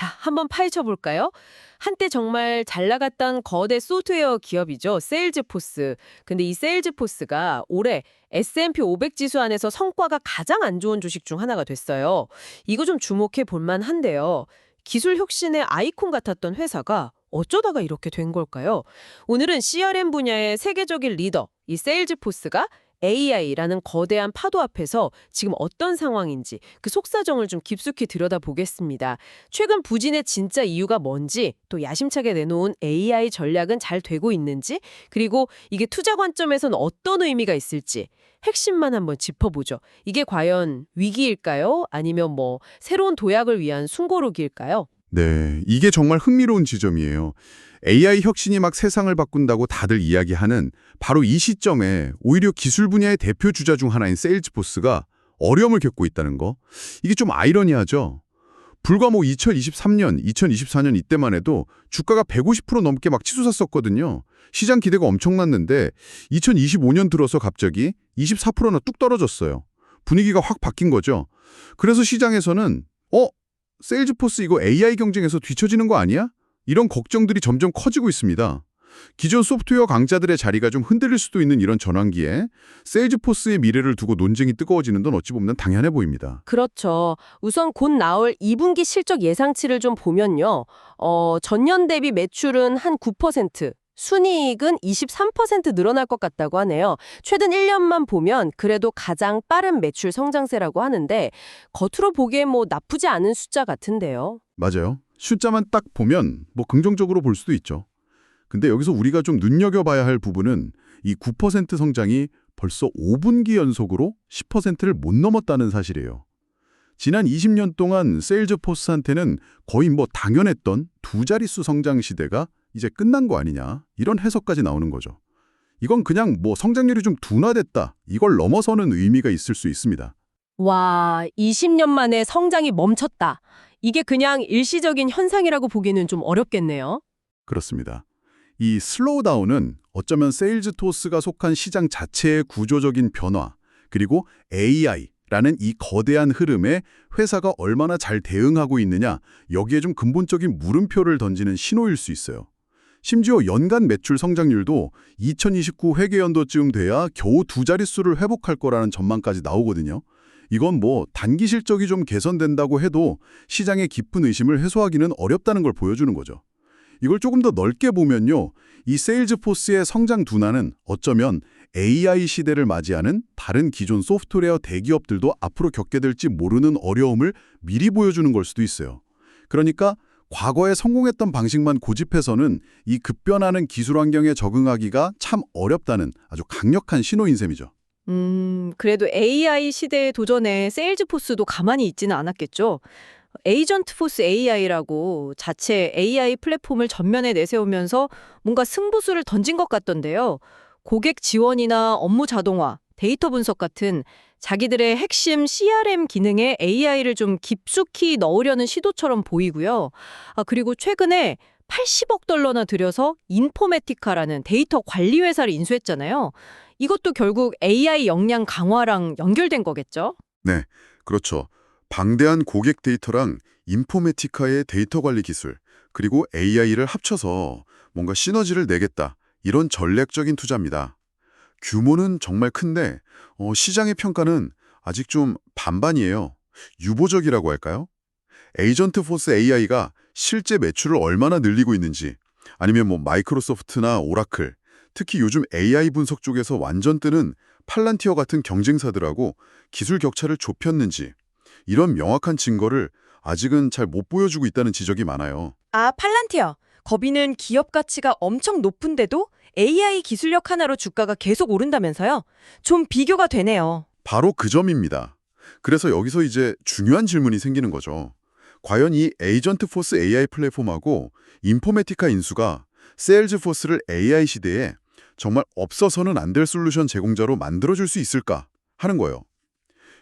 자, 한번 파헤쳐 볼까요? 한때 정말 잘 나갔던 거대 소프트웨어 기업이죠. 세일즈포스. 근데 이 세일즈포스가 올해 S&P 500 지수 안에서 성과가 가장 안 좋은 주식 중 하나가 됐어요. 이거 좀 주목해 볼 만 한데요. 기술 혁신의 아이콘 같았던 회사가 어쩌다가 이렇게 된 걸까요? 오늘은 CRM 분야의 세계적인 리더, 이 세일즈포스가 AI라는 거대한 파도 앞에서 지금 어떤 상황인지 그 속사정을 좀 깊숙이 들여다보겠습니다. 최근 부진의 진짜 이유가 뭔지, 또 야심차게 내놓은 AI 전략은 잘 되고 있는지, 그리고 이게 투자 관점에선 어떤 의미가 있을지 핵심만 한번 짚어보죠. 이게 과연 위기일까요? 아니면 뭐 새로운 도약을 위한 숨고르기일까요? 네, 이게 정말 흥미로운 지점이에요. AI 혁신이 막 세상을 바꾼다고 다들 이야기하는 바로 이 시점에 오히려 기술 분야의 대표 주자 중 하나인 세일즈포스가 어려움을 겪고 있다는 거. 이게 좀 아이러니하죠. 불과 뭐 2023년, 2024년 이때만 해도 주가가 150% 넘게 막 치솟았었거든요. 시장 기대가 엄청났는데 2025년 들어서 갑자기 24%나 뚝 떨어졌어요. 분위기가 확 바뀐 거죠. 그래서 시장에서는 어? 세일즈포스 이거 AI 경쟁에서 뒤처지는 거 아니야? 이런 걱정들이 점점 커지고 있습니다. 기존 소프트웨어 강자들의 자리가 좀 흔들릴 수도 있는 이런 전환기에 세일즈포스의 미래를 두고 논쟁이 뜨거워지는 건 어찌 보면 당연해 보입니다. 그렇죠. 우선 곧 나올 2분기 실적 예상치를 좀 보면요. 어, 전년 대비 매출은 한 9%, 순이익은 23% 늘어날 것 같다고 하네요. 최근 1년만 보면 그래도 가장 빠른 매출 성장세라고 하는데 겉으로 보기엔 뭐 나쁘지 않은 숫자 같은데요. 맞아요. 숫자만 딱 보면 뭐 긍정적으로 볼 수도 있죠. 근데 여기서 우리가 좀 눈여겨봐야 할 부분은 이 9% 성장이 벌써 5분기 연속으로 10%를 못 넘었다는 사실이에요. 지난 20년 동안 세일즈포스한테는 거의 뭐 당연했던 두 자릿수 성장 시대가 이제 끝난 거 아니냐 이런 해석까지 나오는 거죠. 이건 그냥 뭐 성장률이 좀 둔화됐다 이걸 넘어서는 의미가 있을 수 있습니다. 와, 20년 만에 성장이 멈췄다. 이게 그냥 일시적인 현상이라고 보기는 좀 어렵겠네요. 그렇습니다. 이 슬로우다운은 어쩌면 세일즈토스가 속한 시장 자체의 구조적인 변화, 그리고 AI라는 이 거대한 흐름에 회사가 얼마나 잘 대응하고 있느냐, 여기에 좀 근본적인 물음표를 던지는 신호일 수 있어요. 심지어 연간 매출 성장률도 2029 회계연도쯤 돼야 겨우 두 자릿수를 회복할 거라는 전망까지 나오거든요. 이건 뭐 단기 실적이 좀 개선된다고 해도 시장의 깊은 의심을 해소하기는 어렵다는 걸 보여주는 거죠. 이걸 조금 더 넓게 보면요. 이 세일즈포스의 성장 둔화는 어쩌면 AI 시대를 맞이하는 다른 기존 소프트웨어 대기업들도 앞으로 겪게 될지 모르는 어려움을 미리 보여주는 걸 수도 있어요. 그러니까 과거에 성공했던 방식만 고집해서는 이 급변하는 기술 환경에 적응하기가 참 어렵다는 아주 강력한 신호인 셈이죠. 음, 그래도 AI 시대의 도전에 세일즈포스도 가만히 있지는 않았겠죠. 에이전트 포스 AI라고 자체 AI 플랫폼을 전면에 내세우면서 뭔가 승부수를 던진 것 같던데요. 고객 지원이나 업무 자동화, 데이터 분석 같은 자기들의 핵심 CRM 기능에 AI를 좀 깊숙이 넣으려는 시도처럼 보이고요. 아, 그리고 최근에 80억 달러나 들여서 인포메티카라는 데이터 관리 회사를 인수했잖아요. 이것도 결국 AI 역량 강화랑 연결된 거겠죠? 네, 그렇죠. 방대한 고객 데이터랑 인포메티카의 데이터 관리 기술, 그리고 AI를 합쳐서 뭔가 시너지를 내겠다. 이런 전략적인 투자입니다. 규모는 정말 큰데 어, 시장의 평가는 아직 좀 반반이에요. 유보적이라고 할까요? 에이전트 포스 AI가 실제 매출을 얼마나 늘리고 있는지 아니면 뭐 마이크로소프트나 오라클, 특히 요즘 AI 분석 쪽에서 완전 뜨는 팔란티어 같은 경쟁사들하고 기술 격차를 좁혔는지 이런 명확한 증거를 아직은 잘 못 보여주고 있다는 지적이 많아요. 아, 팔란티어. 거비는 기업 가치가 엄청 높은데도 AI 기술력 하나로 주가가 계속 오른다면서요? 좀 비교가 되네요. 바로 그 점입니다. 그래서 여기서 이제 중요한 질문이 생기는 거죠. 과연 이 에이전트 포스 AI 플랫폼하고 인포메티카 인수가 세일즈포스를 AI 시대에 정말 없어서는 안 될 솔루션 제공자로 만들어줄 수 있을까 하는 거예요.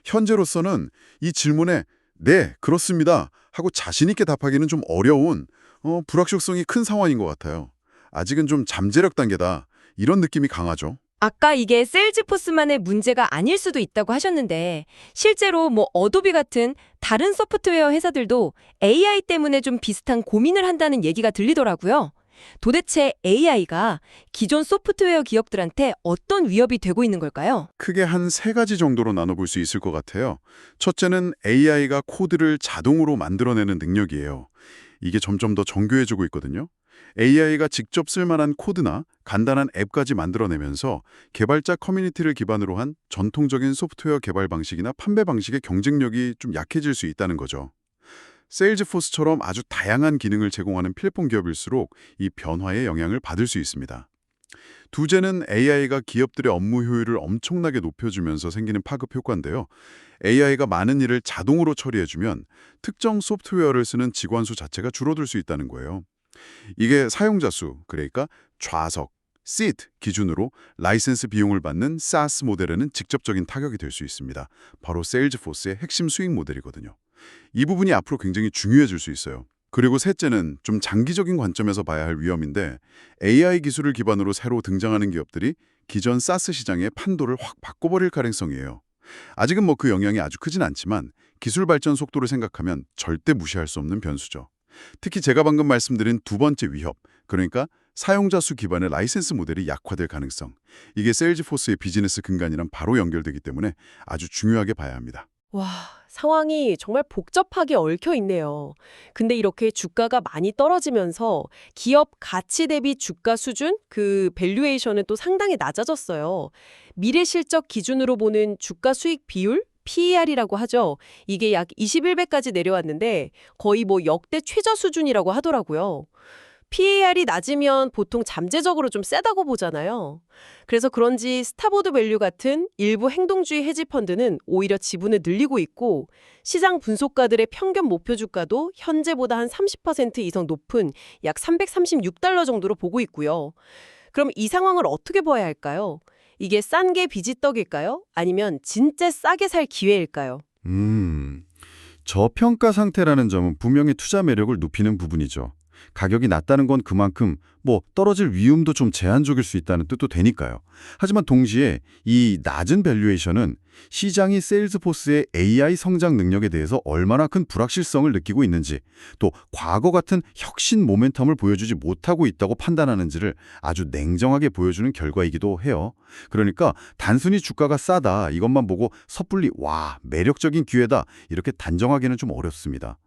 현재로서는 이 질문에 네, 그렇습니다 하고 자신 있게 답하기는 좀 어려운 어, 불확실성이 큰 상황인 것 같아요. 아직은 좀 잠재력 단계다 이런 느낌이 강하죠. 아까 이게 세일즈포스만의 문제가 아닐 수도 있다고 하셨는데 실제로 뭐 어도비 같은 다른 소프트웨어 회사들도 AI 때문에 좀 비슷한 고민을 한다는 얘기가 들리더라고요. 도대체 AI가 기존 소프트웨어 기업들한테 어떤 위협이 되고 있는 걸까요? 크게 한 세 가지 정도로 나눠볼 수 있을 것 같아요. 첫째는 AI가 코드를 자동으로 만들어내는 능력이에요. 이게 점점 더 정교해지고 있거든요. AI가 직접 쓸만한 코드나 간단한 앱까지 만들어내면서 개발자 커뮤니티를 기반으로 한 전통적인 소프트웨어 개발 방식이나 판매 방식의 경쟁력이 좀 약해질 수 있다는 거죠. 세일즈포스처럼 아주 다양한 기능을 제공하는 플랫폼 기업일수록 이 변화에 영향을 받을 수 있습니다. 두째는 AI가 기업들의 업무 효율을 엄청나게 높여주면서 생기는 파급 효과인데요. AI가 많은 일을 자동으로 처리해주면 특정 소프트웨어를 쓰는 직원 수 자체가 줄어들 수 있다는 거예요. 이게 사용자 수, 그러니까 좌석, seat 기준으로 라이센스 비용을 받는 SaaS 모델에는 직접적인 타격이 될 수 있습니다. 바로 세일즈포스의 핵심 수익 모델이거든요. 이 부분이 앞으로 굉장히 중요해질 수 있어요. 그리고 셋째는 좀 장기적인 관점에서 봐야 할 위험인데 AI 기술을 기반으로 새로 등장하는 기업들이 기존 SaaS 시장의 판도를 확 바꿔버릴 가능성이에요. 아직은 뭐 그 영향이 아주 크진 않지만 기술 발전 속도를 생각하면 절대 무시할 수 없는 변수죠. 특히 제가 방금 말씀드린 두 번째 위협, 그러니까 사용자 수 기반의 라이센스 모델이 약화될 가능성. 이게 세일즈포스의 비즈니스 근간이랑 바로 연결되기 때문에 아주 중요하게 봐야 합니다. 와, 상황이 정말 복잡하게 얽혀 있네요. 근데 이렇게 주가가 많이 떨어지면서 기업 가치 대비 주가 수준, 그 밸류에이션은 또 상당히 낮아졌어요. 미래 실적 기준으로 보는 주가 수익 비율? PER이라고 하죠. 이게 약 21배까지 내려왔는데 거의 뭐 역대 최저 수준이라고 하더라고요. PER이 낮으면 보통 잠재적으로 좀 세다고 보잖아요. 그래서 그런지 스타보드 밸류 같은 일부 행동주의 헤지 펀드는 오히려 지분을 늘리고 있고 시장 분석가들의 평균 목표 주가도 현재보다 한 30% 이상 높은 약 336달러 정도로 보고 있고요. 그럼 이 상황을 어떻게 봐야 할까요? 이게 싼 게 비지떡일까요? 아니면 진짜 싸게 살 기회일까요? 음, 저평가 상태라는 점은 분명히 투자 매력을 높이는 부분이죠. 가격이 낮다는 건 그만큼 뭐 떨어질 위험도 좀 제한적일 수 있다는 뜻도 되니까요. 하지만 동시에 이 낮은 밸류에이션은 시장이 세일즈포스의 AI 성장 능력에 대해서 얼마나 큰 불확실성을 느끼고 있는지 또 과거 같은 혁신 모멘텀을 보여주지 못하고 있다고 판단하는지를 아주 냉정하게 보여주는 결과이기도 해요. 그러니까 단순히 주가가 싸다 이것만 보고 섣불리 와 매력적인 기회다 이렇게 단정하기는 좀 어렵습니다.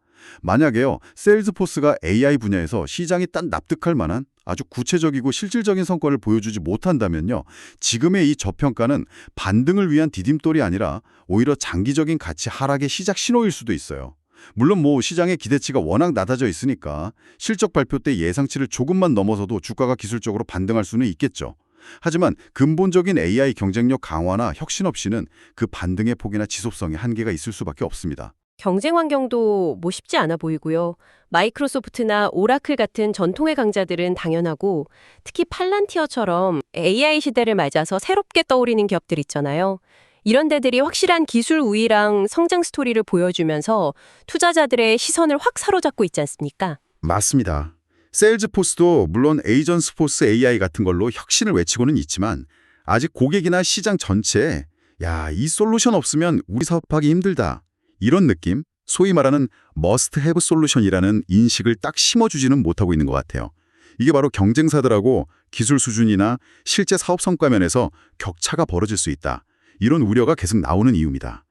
만약에요, 세일즈포스가 AI 분야에서 시장이 딱 납득할 만한 아주 구체적이고 실질적인 성과를 보여주지 못한다면요, 지금의 이 저평가는 반등을 위한 디딤돌이 아니라 오히려 장기적인 가치 하락의 시작 신호일 수도 있어요. 물론 뭐 시장의 기대치가 워낙 낮아져 있으니까 실적 발표 때 예상치를 조금만 넘어서도 주가가 기술적으로 반등할 수는 있겠죠. 하지만 근본적인 AI 경쟁력 강화나 혁신 없이는 그 반등의 폭이나 지속성에 한계가 있을 수밖에 없습니다. 경쟁 환경도 뭐 쉽지 않아 보이고요. 마이크로소프트나 오라클 같은 전통의 강자들은 당연하고 특히 팔란티어처럼 AI 시대를 맞아서 새롭게 떠오르는 기업들 있잖아요. 이런 데들이 확실한 기술 우위랑 성장 스토리를 보여주면서 투자자들의 시선을 확 사로잡고 있지 않습니까? 맞습니다. 세일즈포스도 물론 에이전스포스 AI 같은 걸로 혁신을 외치고는 있지만 아직 고객이나 시장 전체에 야, 이 솔루션 없으면 우리 사업하기 힘들다. 이런 느낌, 소위 말하는 must have solution이라는 인식을 딱 심어주지는 못하고 있는 것 같아요. 이게 바로 경쟁사들하고 기술 수준이나 실제 사업 성과 면에서 격차가 벌어질 수 있다. 이런 우려가 계속 나오는 이유입니다.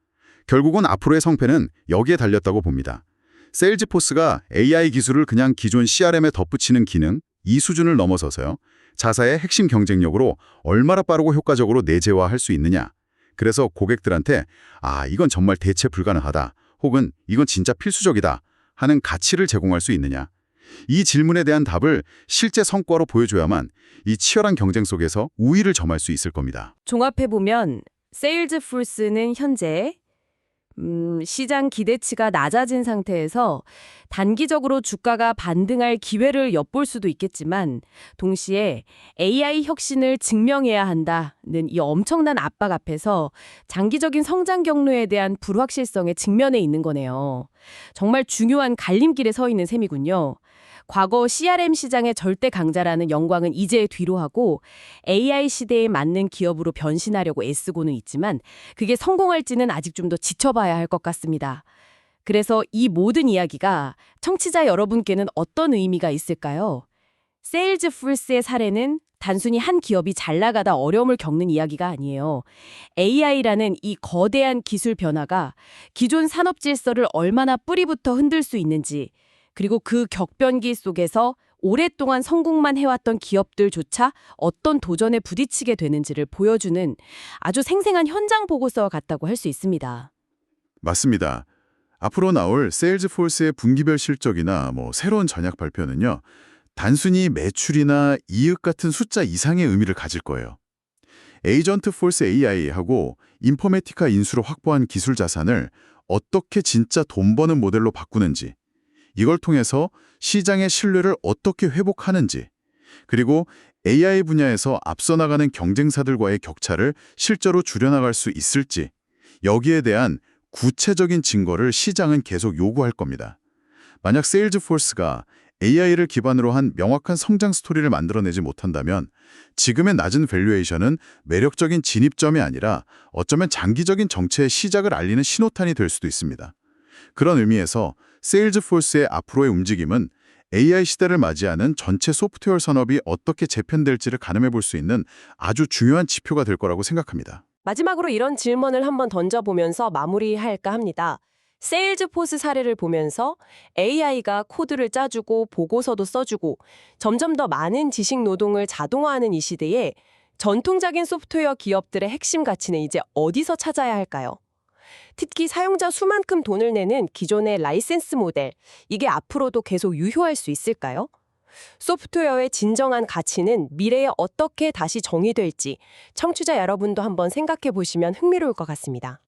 결국은 앞으로의 성패는 여기에 달렸다고 봅니다. 세일즈포스가 AI 기술을 그냥 기존 CRM에 덧붙이는 기능, 이 수준을 넘어서서요. 자사의 핵심 경쟁력으로 얼마나 빠르고 효과적으로 내재화할 수 있느냐. 그래서 고객들한테 아, 이건 정말 대체 불가능하다. 혹은 이건 진짜 필수적이다. 하는 가치를 제공할 수 있느냐. 이 질문에 대한 답을 실제 성과로 보여줘야만 이 치열한 경쟁 속에서 우위를 점할 수 있을 겁니다. 종합해보면 세일즈풀스는 현재 음, 시장 기대치가 낮아진 상태에서 단기적으로 주가가 반등할 기회를 엿볼 수도 있겠지만 동시에 AI 혁신을 증명해야 한다는 이 엄청난 압박 앞에서 장기적인 성장 경로에 대한 불확실성에 직면해 있는 거네요. 정말 중요한 갈림길에 서 있는 셈이군요. 과거 CRM 시장의 절대 강자라는 영광은 이제 뒤로 하고 AI 시대에 맞는 기업으로 변신하려고 애쓰고는 있지만 그게 성공할지는 아직 좀 더 지켜봐야 할 것 같습니다. 그래서 이 모든 이야기가 청취자 여러분께는 어떤 의미가 있을까요? 세일즈풀스의 사례는 단순히 한 기업이 잘 나가다 어려움을 겪는 이야기가 아니에요. AI라는 이 거대한 기술 변화가 기존 산업 질서를 얼마나 뿌리부터 흔들 수 있는지, 그리고 그 격변기 속에서 오랫동안 성공만 해왔던 기업들조차 어떤 도전에 부딪히게 되는지를 보여주는 아주 생생한 현장 보고서 같다고 할 수 있습니다. 맞습니다. 앞으로 나올 세일즈포스의 분기별 실적이나 뭐 새로운 전략 발표는요. 단순히 매출이나 이익 같은 숫자 이상의 의미를 가질 거예요. 에이전트 폴스 AI하고 인포메티카 인수로 확보한 기술 자산을 어떻게 진짜 돈 버는 모델로 바꾸는지, 이걸 통해서 시장의 신뢰를 어떻게 회복하는지, 그리고 AI 분야에서 앞서 나가는 경쟁사들과의 격차를 실제로 줄여나갈 수 있을지, 여기에 대한 구체적인 증거를 시장은 계속 요구할 겁니다. 만약 세일즈포스가 AI를 기반으로 한 명확한 성장 스토리를 만들어내지 못한다면 지금의 낮은 밸류에이션은 매력적인 진입점이 아니라 어쩌면 장기적인 정체의 시작을 알리는 신호탄이 될 수도 있습니다. 그런 의미에서 세일즈포스의 앞으로의 움직임은 AI 시대를 맞이하는 전체 소프트웨어 산업이 어떻게 재편될지를 가늠해 볼 수 있는 아주 중요한 지표가 될 거라고 생각합니다. 마지막으로 이런 질문을 한번 던져보면서 마무리할까 합니다. 세일즈포스 사례를 보면서 AI가 코드를 짜주고 보고서도 써주고 점점 더 많은 지식 노동을 자동화하는 이 시대에 전통적인 소프트웨어 기업들의 핵심 가치는 이제 어디서 찾아야 할까요? 특히 사용자 수만큼 돈을 내는 기존의 라이센스 모델, 이게 앞으로도 계속 유효할 수 있을까요? 소프트웨어의 진정한 가치는 미래에 어떻게 다시 정의될지 청취자 여러분도 한번 생각해 보시면 흥미로울 것 같습니다.